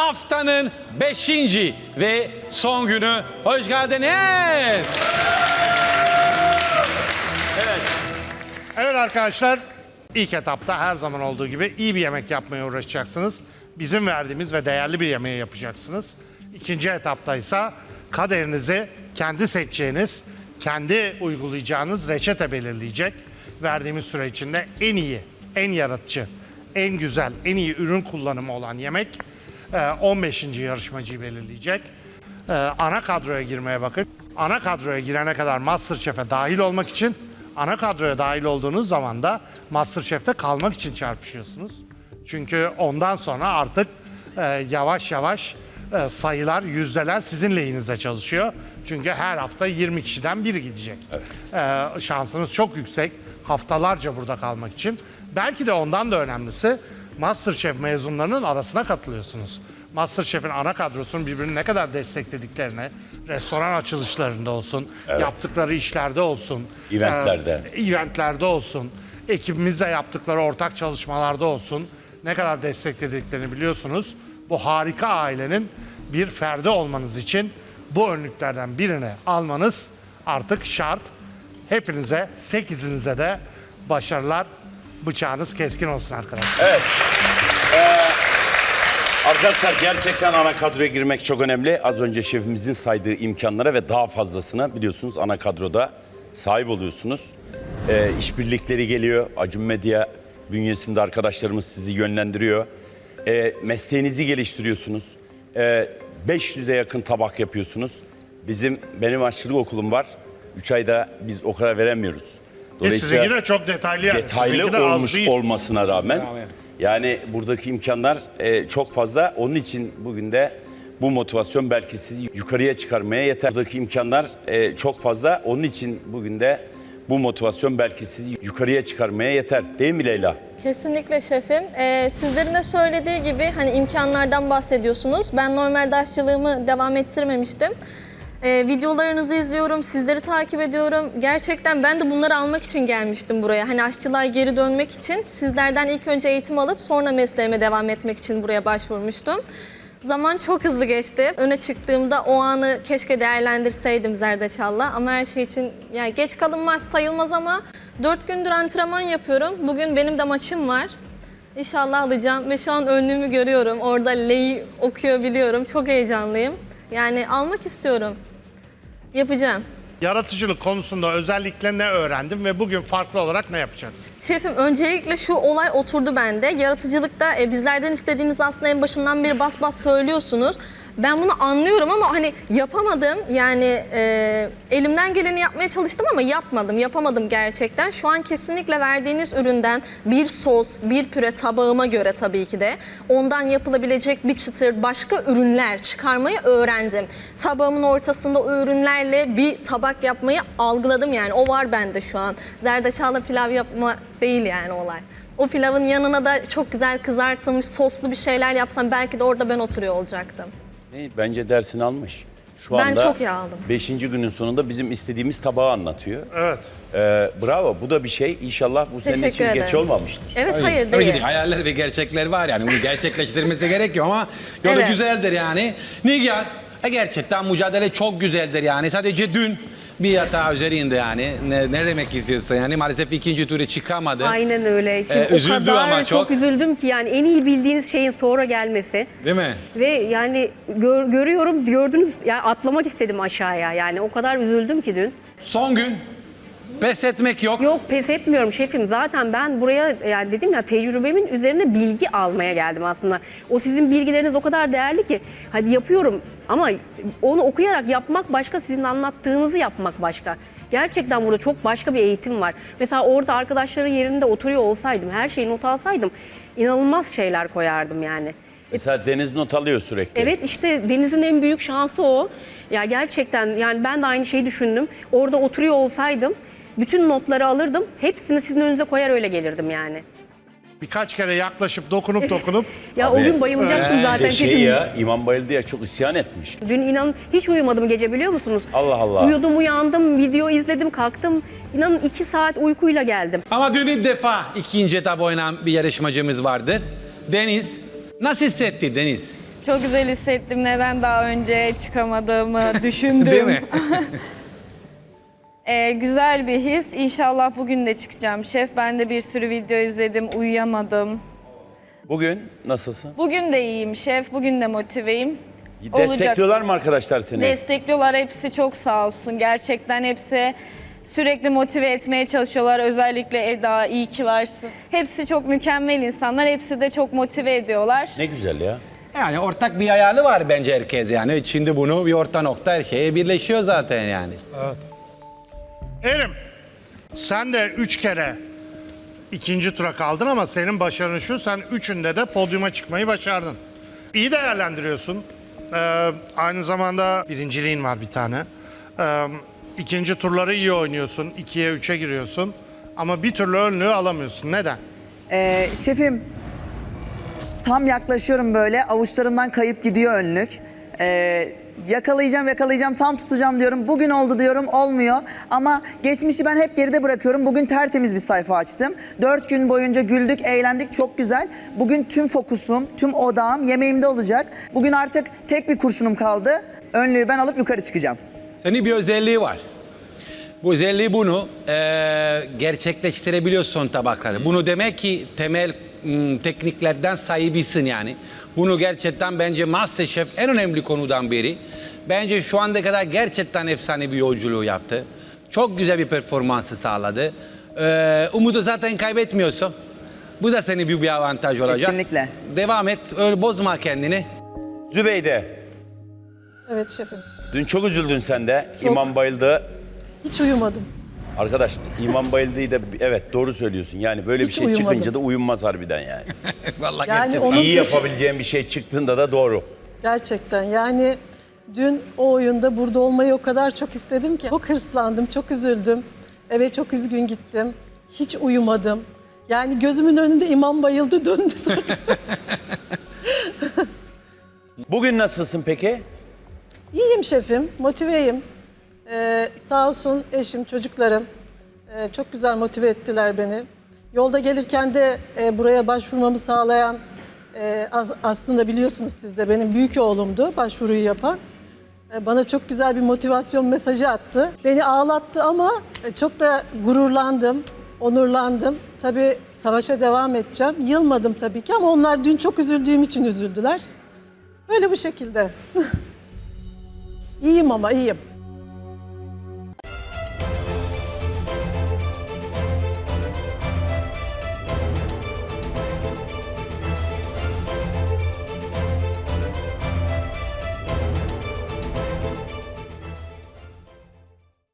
haftanın 5. ve son günü. Hoş geldiniz. Evet arkadaşlar ilk etapta her zaman olduğu gibi iyi bir yemek yapmaya uğraşacaksınız. Bizim verdiğimiz ve değerli bir yemeği yapacaksınız. İkinci etapta ise kaderinizi kendi seçeceğiniz, kendi uygulayacağınız reçete belirleyecek. Verdiğimiz süre içinde en iyi, en yaratıcı, en güzel, en iyi ürün kullanımı olan yemek 15. yarışmacıyı belirleyecek. Ee, ana kadroya girmeye bakın. Ana kadroya girene kadar Masterchef'e dahil olmak için, ana kadroya dahil olduğunuz zaman da Masterchef'te kalmak için çarpışıyorsunuz. Çünkü ondan sonra artık e, yavaş yavaş e, sayılar, yüzdeler sizin lehinize çalışıyor. Çünkü her hafta 20 kişiden biri gidecek. Ee, şansınız çok yüksek haftalarca burada kalmak için. Belki de ondan da önemlisi Masterchef mezunlarının arasına katılıyorsunuz. Masterchef'in ana kadrosunun birbirini ne kadar desteklediklerine, restoran açılışlarında olsun, yaptıkları işlerde olsun, Eventlerde. e, eventlerde olsun, ekibimizle yaptıkları ortak çalışmalarda olsun ne kadar desteklediklerini biliyorsunuz. Bu harika ailenin bir ferdi olmanız için bu önlüklerden birini almanız artık şart. Hepinize, sekizinize de başarılar. Bıçağınız keskin olsun arkadaşlar. Arkadaşlar gerçekten ana kadroya girmek çok önemli. Az önce şefimizin saydığı imkanlara ve daha fazlasına biliyorsunuz ana kadroda sahip oluyorsunuz. Ee, işbirlikleri geliyor. Acun Medya bünyesinde arkadaşlarımız sizi yönlendiriyor. Ee, mesleğinizi geliştiriyorsunuz. Ee, 500'e yakın tabak yapıyorsunuz. Bizim benim aşçılık okulum var. 3 ayda biz o kadar veremiyoruz. Ve sizinki de çok detaylı yani. detaylı Sizinki de az olmuş değil. olmasına rağmen yani buradaki imkanlar e, çok fazla. Onun için bugün de bu motivasyon belki sizi yukarıya çıkarmaya yeter. Buradaki imkanlar e, çok fazla. Onun için bugün de bu motivasyon belki sizi yukarıya çıkarmaya yeter. Değil mi Leyla? Kesinlikle şefim. Ee, sizlerin de söylediği gibi hani imkanlardan bahsediyorsunuz. Ben normalde aşçılığımı devam ettirmemiştim. Ee, videolarınızı izliyorum, sizleri takip ediyorum. Gerçekten ben de bunları almak için gelmiştim buraya. Hani aşçılığa geri dönmek için. Sizlerden ilk önce eğitim alıp sonra mesleğime devam etmek için buraya başvurmuştum. Zaman çok hızlı geçti. Öne çıktığımda o anı keşke değerlendirseydim zerdeçalla. Ama her şey için yani geç kalınmaz sayılmaz ama 4 gündür antrenman yapıyorum. Bugün benim de maçım var. İnşallah alacağım ve şu an önlüğümü görüyorum. Orada L'yi okuyor biliyorum. Çok heyecanlıyım. Yani almak istiyorum. Yapacağım. Yaratıcılık konusunda özellikle ne öğrendin ve bugün farklı olarak ne yapacaksın? Şefim öncelikle şu olay oturdu bende. Yaratıcılıkta e, bizlerden istediğiniz aslında en başından beri bas bas söylüyorsunuz. Ben bunu anlıyorum ama hani yapamadım. Yani e, elimden geleni yapmaya çalıştım ama yapmadım. Yapamadım gerçekten. Şu an kesinlikle verdiğiniz üründen bir sos, bir püre tabağıma göre tabii ki de ondan yapılabilecek bir çıtır başka ürünler çıkarmayı öğrendim. Tabağımın ortasında o ürünlerle bir tabak yapmayı algıladım yani. O var bende şu an. Zerdeçallı pilav yapma değil yani olay. O pilavın yanına da çok güzel kızartılmış soslu bir şeyler yapsam belki de orada ben oturuyor olacaktım. Ne, bence dersini almış. Şu Ben anda çok iyi aldım. 5. günün sonunda bizim istediğimiz tabağı anlatıyor. Evet. Ee, bravo. Bu da bir şey. İnşallah bu senin Teşekkür için geç ederim. olmamıştır. Evet hayır Tabii ki değil. de hayaller ve gerçekler var yani. Bunu gerçekleştirmesi gerekiyor ama yolu Evet. güzeldir yani. Nigar, e, gerçekten mücadele çok güzeldir yani. Sadece dün bir hata üzerinde yani. Ne, ne demek istiyorsun yani? Maalesef ikinci tura çıkamadı. Aynen öyle. Şimdi Ee, üzüldü o kadar ama çok. çok. üzüldüm ki yani en iyi bildiğiniz şeyin sonra gelmesi. Değil mi? Ve yani gör- görüyorum gördünüz yani atlamak istedim aşağıya. Yani o kadar üzüldüm ki dün. Son gün. Pes etmek yok. Yok pes etmiyorum şefim. Zaten ben buraya yani dedim ya tecrübemin üzerine bilgi almaya geldim aslında. O sizin bilgileriniz o kadar değerli ki hadi yapıyorum ama onu okuyarak yapmak başka, sizin anlattığınızı yapmak başka. Gerçekten burada çok başka bir eğitim var. Mesela orada arkadaşların yerinde oturuyor olsaydım, her şeyi not alsaydım inanılmaz şeyler koyardım yani. Mesela Deniz not alıyor sürekli. Evet işte Deniz'in en büyük şansı o. Ya gerçekten yani ben de aynı şeyi düşündüm. Orada oturuyor olsaydım bütün notları alırdım. Hepsini sizin önünüze koyar öyle gelirdim yani. Birkaç kere yaklaşıp dokunup dokunup Ya Abi, o gün bayılacaktım Bir zaten şey ya İmam Bayıldı'ya çok isyan etmiş. Dün inan hiç uyumadım gece biliyor musunuz? Allah Allah. Uyudum uyandım, video izledim, kalktım. İnanın iki saat uykuyla geldim. Ama dün ilk defa ikinci etap oynayan bir yarışmacımız vardır. Deniz. Nasıl hissetti Deniz? Çok güzel hissettim. Neden daha önce çıkamadığımı düşündüm. Değil mi? Ee, güzel bir his. İnşallah bugün de çıkacağım. Şef ben de bir sürü video izledim. Uyuyamadım. Bugün nasılsın? Bugün de iyiyim şef. Bugün de motiveyim. Olacak. Destekliyorlar mı arkadaşlar seni? Destekliyorlar. Hepsi çok sağ olsun. Gerçekten hepsi sürekli motive etmeye çalışıyorlar. Özellikle Eda iyi ki varsın. Hepsi çok mükemmel insanlar. Hepsi de çok motive ediyorlar. ne güzel ya. Yani ortak bir hayali var bence herkes yani. Şimdi bunu bir orta nokta her şeye birleşiyor zaten yani. Erim, sen de üç kere ikinci tura kaldın ama senin başarın şu, sen üçünde de podyuma çıkmayı başardın. İyi değerlendiriyorsun. Ee, aynı zamanda birinciliğin var bir tane. Ee, ikinci turları iyi oynuyorsun, ikiye üçe giriyorsun. Ama bir türlü önlüğü alamıyorsun. Neden? Ee, şefim tam yaklaşıyorum böyle avuçlarımdan kayıp gidiyor önlük. Ee, yakalayacağım yakalayacağım tam tutacağım diyorum. Bugün oldu diyorum olmuyor. Ama geçmişi ben hep geride bırakıyorum. Bugün tertemiz bir sayfa açtım. Dört gün boyunca güldük, eğlendik çok güzel. Bugün tüm fokusum, tüm odağım yemeğimde olacak. Bugün artık tek bir kurşunum kaldı. Önlüğü ben alıp yukarı çıkacağım. Senin bir özelliği var. Bu özelliği bunu eee gerçekleştirebiliyorsun tabakları. Bunu demek ki temel tekniklerden sahibisin yani. Bunu gerçekten bence Masterchef en önemli konudan biri. Bence şu anda kadar gerçekten efsane bir yolculuğu yaptı. Çok güzel bir performansı sağladı. Eee umudu zaten kaybetmiyorsun. Bu da senin bir, bir avantaj olacak. Kesinlikle. Devam et, öyle bozma kendini. Zübeyde, Evet şefim. dün çok üzüldün sen de. Çok. İmam bayıldı. Hiç uyumadım. Arkadaş İmam bayıldığı da evet doğru söylüyorsun. Yani böyle bir Hiç şey uyumadım. çıkınca da uyunmaz harbiden yani. Vallahi Yani gerçekten. onun İyi peşi- yapabileceğin bir şey çıktığında da doğru. Gerçekten yani dün o oyunda burada olmayı o kadar çok istedim ki. Çok hırslandım, çok üzüldüm. Eve çok üzgün gittim. Hiç uyumadım. Yani gözümün önünde imam bayıldı döndü durdu. Bugün nasılsın peki? İyiyim şefim, motiveyim. Ee, sağ olsun eşim, çocuklarım ee, çok güzel motive ettiler beni. Yolda gelirken de e, buraya başvurmamı sağlayan e, as- aslında biliyorsunuz siz de benim büyük oğlumdu başvuruyu yapan. E, bana çok güzel bir motivasyon mesajı attı. Beni ağlattı ama e, çok da gururlandım, onurlandım. Tabii savaşa devam edeceğim. Yılmadım tabii ki ama onlar dün çok üzüldüğüm için üzüldüler. Böyle bu şekilde. iyiyim ama iyiyim.